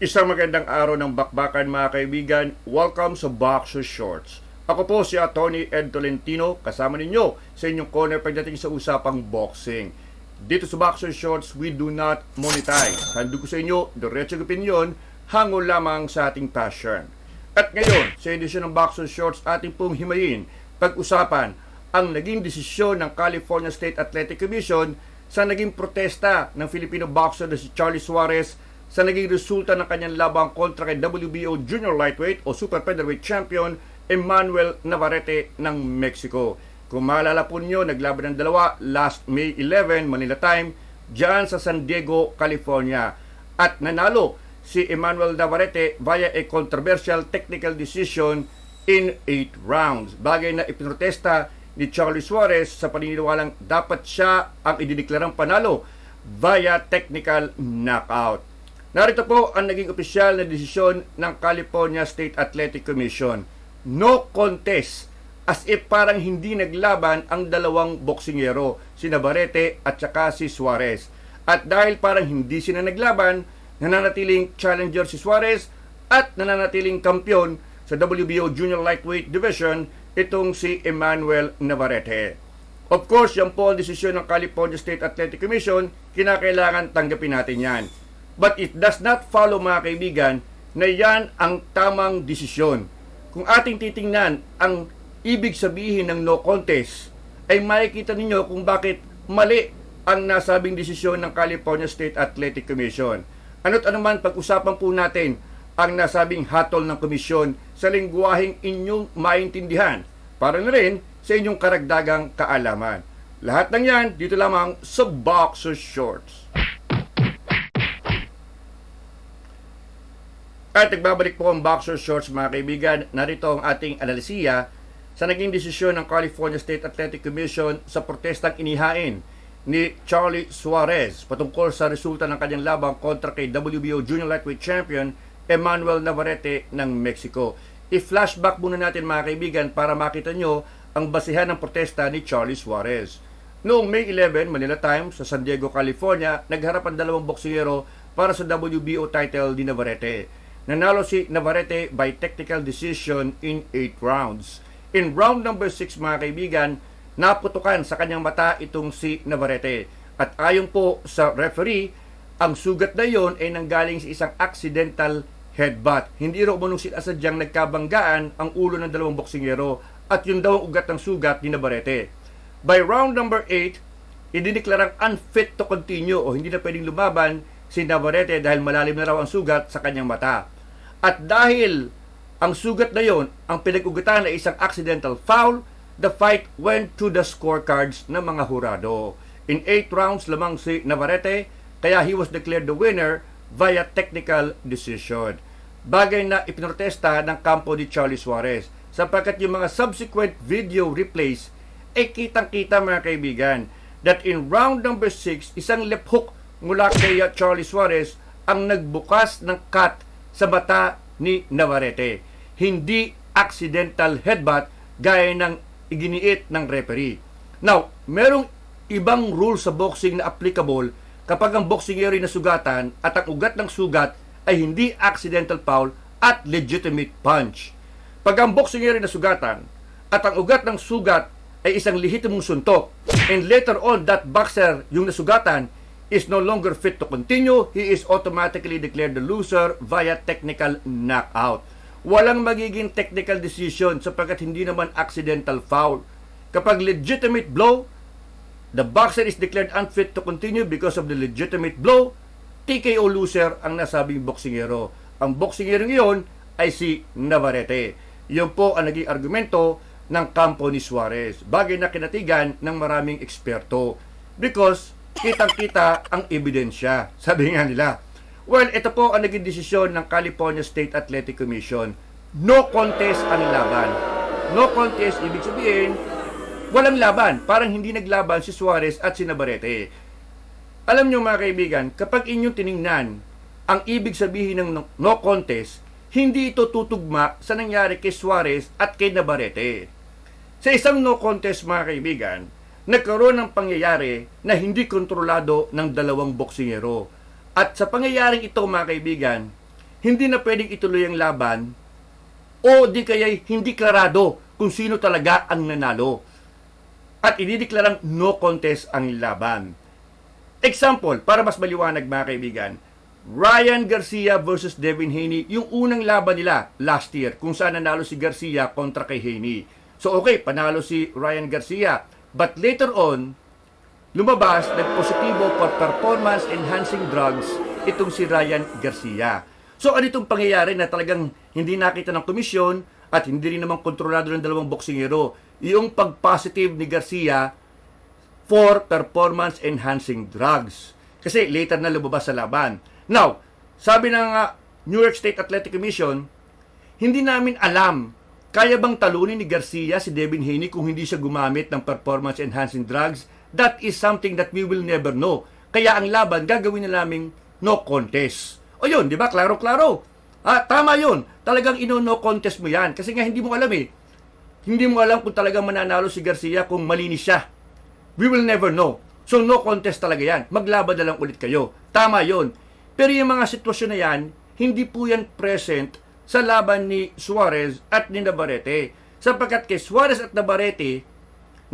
Isang magandang araw ng bakbakan mga kaibigan. Welcome sa Boxer Shorts. Ako po si Attorney Ed Tolentino, kasama ninyo sa inyong corner pagdating sa usapang boxing. Dito sa Boxer Shorts, we do not monetize. Hando ko sa inyo, diretsong opinion, hango lamang sa ating passion. At ngayon, sa edisyon ng Boxer Shorts, ating pong himayin, pag-usapan ang naging desisyon ng California State Athletic Commission sa naging protesta ng Filipino boxer na si Charlie Suarez sa naging resulta ng kanyang labang kontra kay WBO Junior Lightweight o Super Featherweight Champion Emmanuel Navarrete ng Mexico. Kung maalala po niyo, naglaban ng dalawa last May 11, Manila time, dyan sa San Diego, California. At nanalo si Emmanuel Navarrete via a controversial technical decision in 8 rounds. Bagay na ipinrotesta ni Charlie Suarez sa paniniwalang dapat siya ang idideklarang panalo via technical knockout. Narito po ang naging opisyal na desisyon ng California State Athletic Commission. No contest as if parang hindi naglaban ang dalawang boksingero, si Navarrete at saka si Suarez. At dahil parang hindi sila naglaban, nananatiling challenger si Suarez at nananatiling kampyon sa WBO Junior Lightweight Division itong si Emmanuel Navarrete. Of course, yan po ang desisyon ng California State Athletic Commission, kinakailangan tanggapin natin yan. But it does not follow mga kaibigan na yan ang tamang desisyon. Kung ating titingnan ang ibig sabihin ng no contest, ay makikita ninyo kung bakit mali ang nasabing desisyon ng California State Athletic Commission. Ano't anuman pag-usapan po natin ang nasabing hatol ng komisyon sa lingwaheng inyong maintindihan para na rin sa inyong karagdagang kaalaman. Lahat ng yan dito lamang sa Boxer Shorts. At nagbabalik po ang Boxer Shorts mga kaibigan. Narito ang ating analisiya sa naging desisyon ng California State Athletic Commission sa protestang inihain ni Charlie Suarez patungkol sa resulta ng kanyang labang kontra kay WBO Junior Lightweight Champion Emmanuel Navarrete ng Mexico. I-flashback muna natin mga kaibigan para makita nyo ang basihan ng protesta ni Charlie Suarez. Noong May 11, Manila Times, sa San Diego, California, nagharap ang dalawang boksingero para sa WBO title ni Navarrete. Nanalo si Navarrete by technical decision in 8 rounds. In round number 6 mga kaibigan, naputukan sa kanyang mata itong si Navarrete. At ayon po sa referee, ang sugat na yon ay nanggaling sa isang accidental headbutt. Hindi raw umunong sinasadyang nagkabanggaan ang ulo ng dalawang boksingero at yun daw ang ugat ng sugat ni Navarrete. By round number 8, idineklarang unfit to continue o hindi na pwedeng lumaban si Navarrete dahil malalim na raw ang sugat sa kanyang mata. At dahil ang sugat na yon ang pinag-ugatan ay isang accidental foul, the fight went to the scorecards ng mga hurado. In 8 rounds lamang si Navarrete, kaya he was declared the winner via technical decision. Bagay na ipinrotesta ng kampo ni Charlie Suarez sapagkat yung mga subsequent video replays ay kitang-kita mga kaibigan that in round number 6, isang left hook mula kay Charlie Suarez ang nagbukas ng cut sa mata ni Navarrete. Hindi accidental headbutt gaya ng iginiit ng referee. Now, merong ibang rule sa boxing na applicable kapag ang boksingero ay nasugatan at ang ugat ng sugat ay hindi accidental foul at legitimate punch. Pag ang boksingero ay nasugatan at ang ugat ng sugat ay isang lehitimong suntok and later on that boxer yung nasugatan is no longer fit to continue, he is automatically declared the loser via technical knockout. Walang magiging technical decision sapagkat hindi naman accidental foul. Kapag legitimate blow, the boxer is declared unfit to continue because of the legitimate blow, TKO loser ang nasabing boksingero. Ang boksingero ngayon ay si Navarrete. Yun po ang naging argumento ng kampo ni Suarez. Bagay na kinatigan ng maraming eksperto. Because kitang-kita ang ebidensya. Sabi nga nila. Well, ito po ang naging desisyon ng California State Athletic Commission. No contest ang laban. No contest, ibig sabihin, walang laban. Parang hindi naglaban si Suarez at si Navarrete. Alam nyo mga kaibigan, kapag inyong tiningnan ang ibig sabihin ng no- contest, hindi ito tutugma sa nangyari kay Suarez at kay Navarrete. Sa isang no contest mga kaibigan, nagkaroon ng pangyayari na hindi kontrolado ng dalawang boksingero. At sa pangyayaring ito mga kaibigan, hindi na pwedeng ituloy ang laban o di kaya hindi klarado kung sino talaga ang nanalo. At idideklarang no contest ang laban. Example, para mas maliwanag mga kaibigan, Ryan Garcia versus Devin Haney, yung unang laban nila last year, kung saan nanalo si Garcia kontra kay Haney. So okay, panalo si Ryan Garcia. But later on, lumabas, nagpositibo for performance enhancing drugs itong si Ryan Garcia. So ano itong pangyayari na talagang hindi nakita ng komisyon at hindi rin naman kontrolado ng dalawang boksingero. Yung pag-positive ni Garcia for performance enhancing drugs. Kasi later na lumabas sa laban. Now, sabi ng uh, New York State Athletic Commission, hindi namin alam kaya bang talunin ni Garcia si Devin Haney kung hindi siya gumamit ng performance enhancing drugs? That is something that we will never know. Kaya ang laban gagawin na namin no contest. O yun, di ba? Klaro-klaro. Ah, tama yun. Talagang ino-no contest mo yan. Kasi nga hindi mo alam eh. Hindi mo alam kung talagang mananalo si Garcia kung malinis siya. We will never know. So no contest talaga yan. Maglaban na lang ulit kayo. Tama yon. Pero yung mga sitwasyon na yan, hindi po yan present sa laban ni Suarez at ni Navarrete. Sapagkat kay Suarez at Navarrete,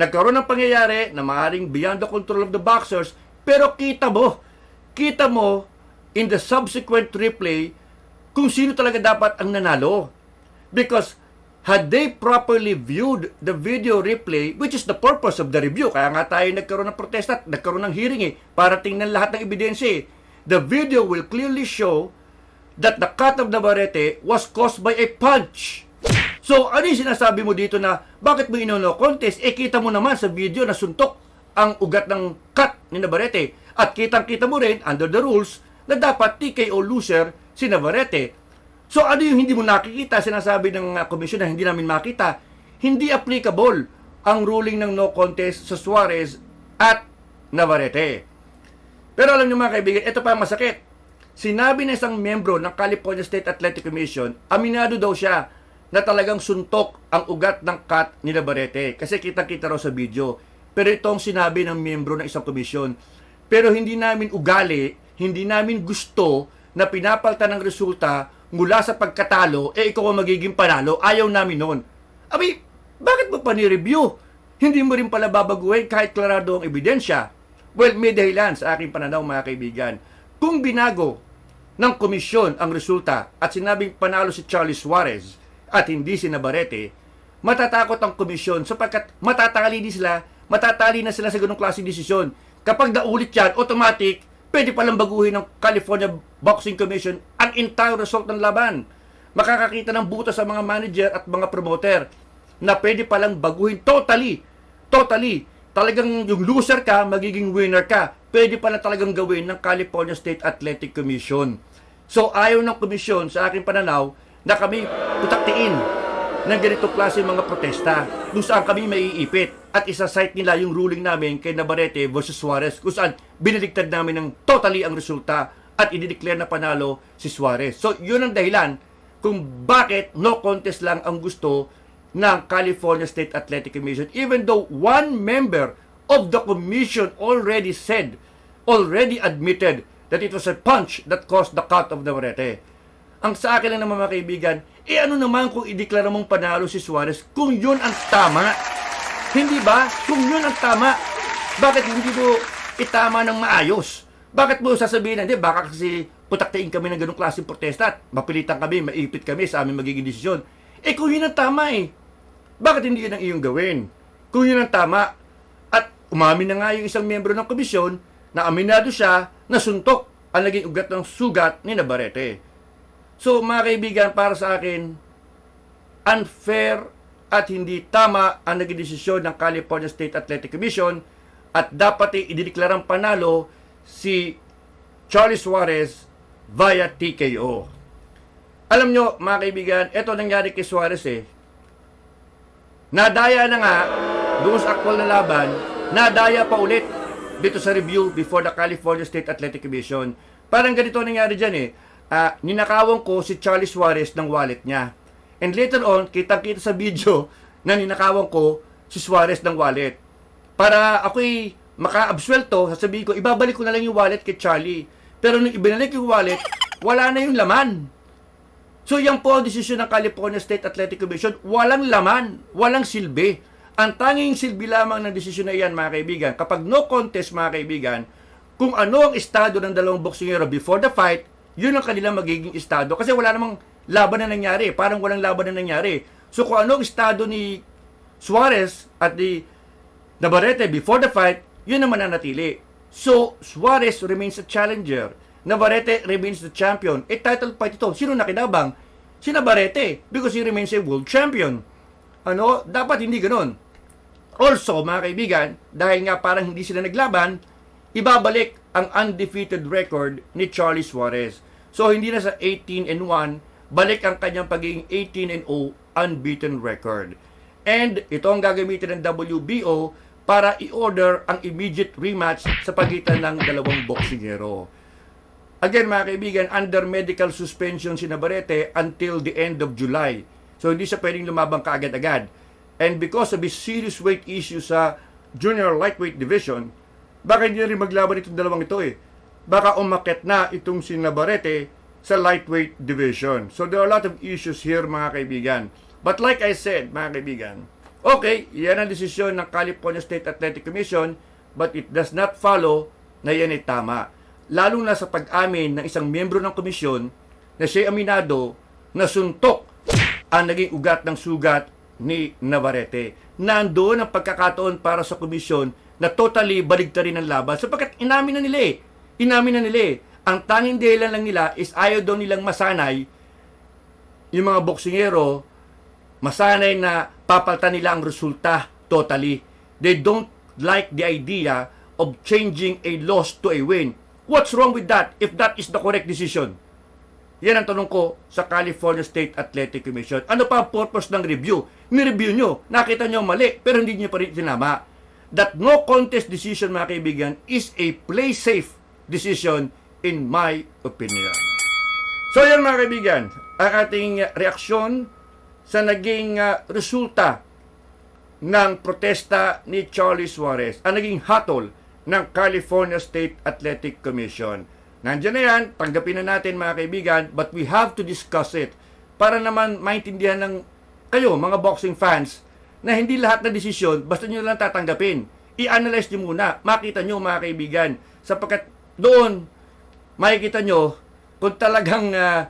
nagkaroon ng pangyayari na maaaring beyond the control of the boxers, pero kita mo, kita mo in the subsequent replay kung sino talaga dapat ang nanalo. Because had they properly viewed the video replay, which is the purpose of the review, kaya nga tayo nagkaroon ng protesta nagkaroon ng hearing eh, para tingnan lahat ng ebidensya eh, the video will clearly show that the cut of Navarrete was caused by a punch. So, ano yung sinasabi mo dito na bakit mo inono contest? Eh, kita mo naman sa video na suntok ang ugat ng cut ni Navarrete. At kitang-kita mo rin, under the rules, na dapat TKO loser si Navarrete. So, ano yung hindi mo nakikita? Sinasabi ng uh, komisyon na hindi namin makita. Hindi applicable ang ruling ng no contest sa Suarez at Navarrete. Pero alam niyo mga kaibigan, ito pa ang masakit. Sinabi ng isang membro ng California State Athletic Commission, aminado daw siya na talagang suntok ang ugat ng cut ni Navarrete. Kasi kita-kita raw sa video. Pero itong sinabi ng membro ng isang komisyon. Pero hindi namin ugali, hindi namin gusto na pinapalta ng resulta mula sa pagkatalo, eh ikaw ang magiging panalo. Ayaw namin noon. Abi, bakit mo pa ni-review? Hindi mo rin pala babaguhin kahit klarado ang ebidensya. Well, may dahilan sa aking pananaw mga kaibigan. Kung binago ng komisyon ang resulta at sinabing panalo si Charlie Suarez at hindi si Navarrete, matatakot ang komisyon sapagkat matatali din sila, matatali na sila sa ganong klaseng desisyon. Kapag naulit yan, automatic, pwede palang baguhin ng California Boxing Commission ang entire result ng laban. Makakakita ng buta sa mga manager at mga promoter na pwede palang baguhin totally, totally, talagang yung loser ka, magiging winner ka. Pwede pala talagang gawin ng California State Athletic Commission. So ayaw ng komisyon sa aking pananaw na kami putaktiin ng ganito klase mga protesta kung saan kami maiipit at isa-cite nila yung ruling namin kay Navarrete versus Suarez kung saan biniligtad namin ng totally ang resulta at idideclare na panalo si Suarez. So yun ang dahilan kung bakit no contest lang ang gusto ng California State Athletic Commission even though one member of the commission already said, already admitted that it was a punch that caused the cut of Navarrete. Ang sa akin lang naman mga kaibigan, eh ano naman kung ideklara mong panalo si Suarez kung yun ang tama? Hindi ba? Kung yun ang tama, bakit hindi mo itama ng maayos? Bakit mo sasabihin hindi, baka kasi putaktiin kami ng ganong klaseng protesta at mapilitan kami, maipit kami sa aming magiging desisyon. Eh kung yun ang tama eh, bakit hindi yun ang iyong gawin? Kung yun ang tama, at umamin na nga yung isang miyembro ng komisyon na aminado siya na suntok ang naging ugat ng sugat ni Navarrete. So mga kaibigan, para sa akin, unfair at hindi tama ang naging desisyon ng California State Athletic Commission at dapat idideklarang panalo si Charlie Suarez via TKO. Alam nyo, mga kaibigan, ito nangyari kay Suarez eh. Nadaya na nga, doon sa actual na laban, nadaya pa ulit dito sa review before the California State Athletic Commission. Parang ganito nangyari dyan eh. Ah, ninakawan ko si Charlie Suarez ng wallet niya. And later on, kitang-kita sa video na ninakawan ko si Suarez ng wallet. Para ako'y maka-absuelto, sasabihin ko, ibabalik ko na lang yung wallet kay Charlie. Pero nung ibinalik yung wallet, wala na yung laman. So yan po ang desisyon ng California State Athletic Commission. Walang laman, walang silbi. Ang tanging silbi lamang ng desisyon na iyan, mga kaibigan, kapag no contest, mga kaibigan, kung ano ang estado ng dalawang boksingero before the fight, yun ang kanilang magiging estado. Kasi wala namang laban na nangyari. Parang walang laban na nangyari. So kung ano ang estado ni Suarez at ni Navarrete before the fight, yun ang natili. So, Suarez remains a challenger. Navarrete remains the champion. Eh, title fight ito. Sino nakinabang? Si Navarrete. Because he remains a world champion. Ano? Dapat hindi ganun. Also, mga kaibigan, dahil nga parang hindi sila naglaban, ibabalik ang undefeated record ni Charlie Suarez. So, hindi na sa 18 and 1, balik ang kanyang pagiging 18 and 0 unbeaten record. And ito ang gagamitin ng WBO para i-order ang immediate rematch sa pagitan ng dalawang boksingero. Again, mga kaibigan, under medical suspension si Navarrete until the end of July. So, hindi siya pwedeng lumabang kaagad-agad. And because of his serious weight issue sa junior lightweight division, baka hindi na rin maglaban itong dalawang ito eh. Baka umakit na itong si Navarrete sa lightweight division. So, there are a lot of issues here, mga kaibigan. But like I said, mga kaibigan, okay, yan ang desisyon ng California State Athletic Commission, but it does not follow na yan ay tama. Lalo na sa pag-amin ng isang miyembro ng komisyon na siya aminado na suntok ang naging ugat ng sugat ni Navarrete. Nandoon ang pagkakataon para sa komisyon na totally baligtarin ang laban sapagkat inamin na nila eh. Inamin na nila eh. Ang tanging dahilan lang nila is ayaw daw nilang masanay yung mga boksingero masanay na papaltan nila ang resulta totally. They don't like the idea of changing a loss to a win. What's wrong with that if that is the correct decision? Yan ang tanong ko sa California State Athletic Commission. Ano pa ang purpose ng review? Ni-review nyo, nakita nyo mali, pero hindi nyo pa rin tinama. That no contest decision, mga kaibigan, is a play safe decision in my opinion. So yan mga kaibigan, ang ating reaksyon sa naging uh, resulta ng protesta ni Charlie Suarez, ang naging hatol ng California State Athletic Commission. Nandiyan na yan, tanggapin na natin mga kaibigan, but we have to discuss it para naman maintindihan ng kayo, mga boxing fans, na hindi lahat na desisyon, basta nyo lang tatanggapin. I-analyze nyo muna, makita nyo mga kaibigan, sapagkat doon, makikita nyo kung talagang uh,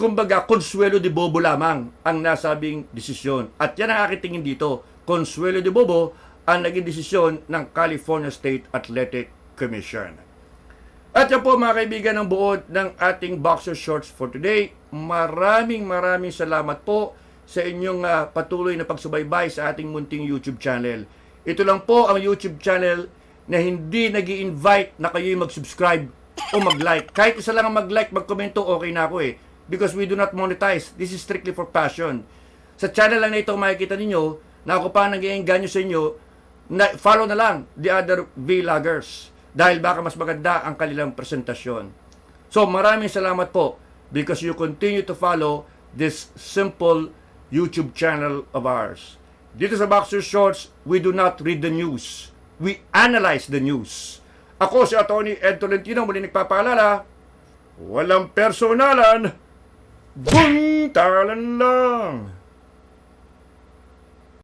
kumbaga, Consuelo de Bobo lamang ang nasabing desisyon. At yan ang aking tingin dito. Consuelo de Bobo ang naging desisyon ng California State Athletic Commission. At yan po mga kaibigan ang buod ng ating Boxer Shorts for today. Maraming maraming salamat po sa inyong uh, patuloy na pagsubaybay sa ating munting YouTube channel. Ito lang po ang YouTube channel na hindi nag invite na kayo mag-subscribe o mag-like. Kahit isa lang ang mag-like, mag-komento, okay na ako eh. Because we do not monetize. This is strictly for passion. Sa channel lang na ito makikita ninyo na ako pa nag sa inyo na follow na lang the other vloggers dahil baka mas maganda ang kanilang presentasyon. So maraming salamat po because you continue to follow this simple YouTube channel of ours. Dito sa Boxer Shorts, we do not read the news. We analyze the news. Ako si Atty. Ed Tolentino, muli nagpapaalala, walang personalan, buntalan lang.